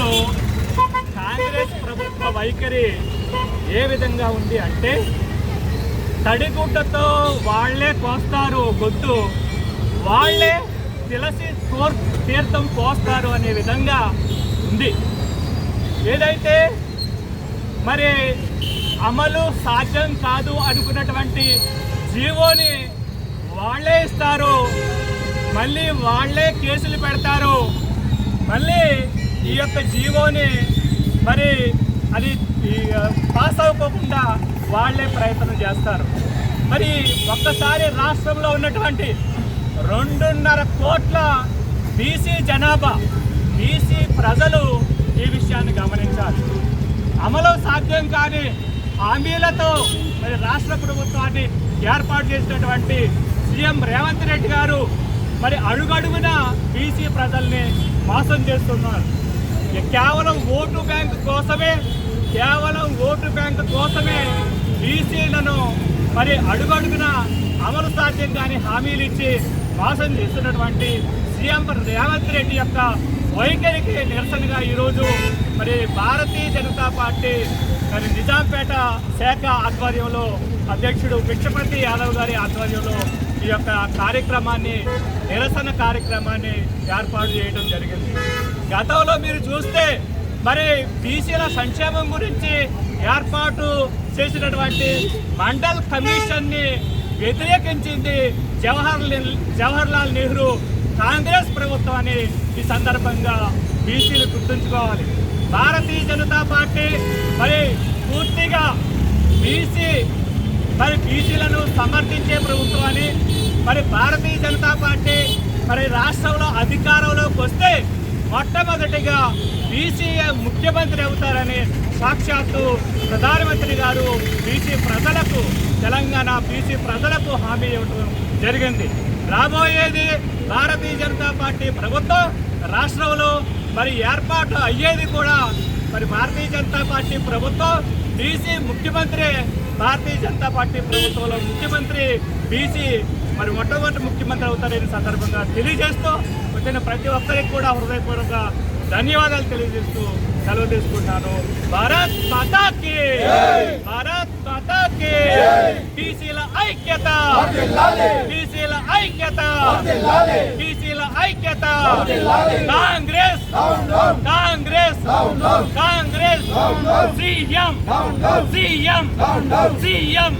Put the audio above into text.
రాష్ట్రంలో కాంగ్రెస్ ప్రభుత్వ వైఖరి ఏ విధంగా ఉంది అంటే తడిగుడ్డతో వాళ్ళే కోస్తారు గొంతు వాళ్ళే తులసి కోర్ తీర్థం పోస్తారు అనే విధంగా ఉంది. ఏదైతే మరి అమలు సాధ్యం కాదు అనుకున్నటువంటి జీవోని వాళ్ళే ఇస్తారు మళ్ళీ వాళ్ళే కేసులు పెడతారు మళ్ళీ ఈ యొక్క జీవోని మరి అది ఈ, పాస్ అవ్వకుండా వాళ్ళే ప్రయత్నం చేస్తారు. మరి ఒక్కసారి రాష్ట్రంలో ఉన్నటువంటి రెండున్నర కోట్ల బీసీ జనాభా బీసీ ప్రజలు ఈ విషయాన్ని గమనించాలి. అమలు సాధ్యం కాని హామీలతో మరి రాష్ట్ర ప్రభుత్వాన్ని ఏర్పాటు చేసినటువంటి సీఎం రేవంత్ రెడ్డి గారు మరి అడుగడుగున బీసీ ప్రజల్ని మోసం చేస్తున్నారు. కేవలం ఓటు బ్యాంక్ కోసమే కేవలం ఓటు బ్యాంక్ కోసమే బీసీలను మరి అడుగడుగున అమలు సాధ్యం కాని హామీలు ఇచ్చి మోసం చేస్తున్నటువంటి సీఎం రేవంత్ రెడ్డి యొక్క వైఖరికి నిరసనగా ఈరోజు మరి భారతీయ జనతా పార్టీ మరి నిజాంపేట శాఖ ఆధ్వర్యంలో అధ్యక్షుడు భిక్షపతి యాదవ్ గారి ఆధ్వర్యంలో ఈ యొక్క కార్యక్రమాన్ని నిరసన కార్యక్రమాన్ని ఏర్పాటు చేయడం జరిగింది. గతంలో మీరు చూస్తే మరి బీసీల సంక్షేమం గురించి ఏర్పాటు చేసినటువంటి మండల్ కమిషన్ని వ్యతిరేకించింది జవహర్ జవహర్లాల్ నెహ్రూ కాంగ్రెస్ ప్రభుత్వం అని ఈ సందర్భంగా బీసీలు గుర్తుంచుకోవాలి. భారతీయ జనతా పార్టీ మరి పూర్తిగా బీసీ మరి బీసీలను సమర్థించే ప్రభుత్వం అని మరి భారతీయ జనతా పార్టీ మరి రాష్ట్రంలో అధికారంలోకి వస్తే మొట్టమొదటిగా బీసీ ముఖ్యమంత్రి అవుతారని సాక్షాత్తు ప్రధానమంత్రి గారు బీసీ ప్రజలకు తెలంగాణ బీసీ ప్రజలకు హామీ ఇవ్వడం జరిగింది. రాబోయేది భారతీయ జనతా పార్టీ ప్రభుత్వం రాష్ట్రంలో మరి ఏర్పాటు అయ్యేది కూడా మరి భారతీయ జనతా పార్టీ ప్రభుత్వం బీసీ ముఖ్యమంత్రి భారతీయ జనతా పార్టీ ప్రభుత్వంలో ముఖ్యమంత్రి బీసీ మరి మొట్టమొదటి ముఖ్యమంత్రి అవుతారని సందర్భంగా తెలియజేస్తూ వచ్చిన ప్రతి ఒక్కరికి కూడా హృదయపూర్వక ధన్యవాదాలు తెలియజేస్తూ సెలవు తీసుకుంటాను. భారత్ మాతాకి భారత్ మాతాకి బీసీల ఐక్యత! బీసీల ఐక్యత! బీసీల ఐక్యత! Congress! Congress! Congress! CM! CM! CM!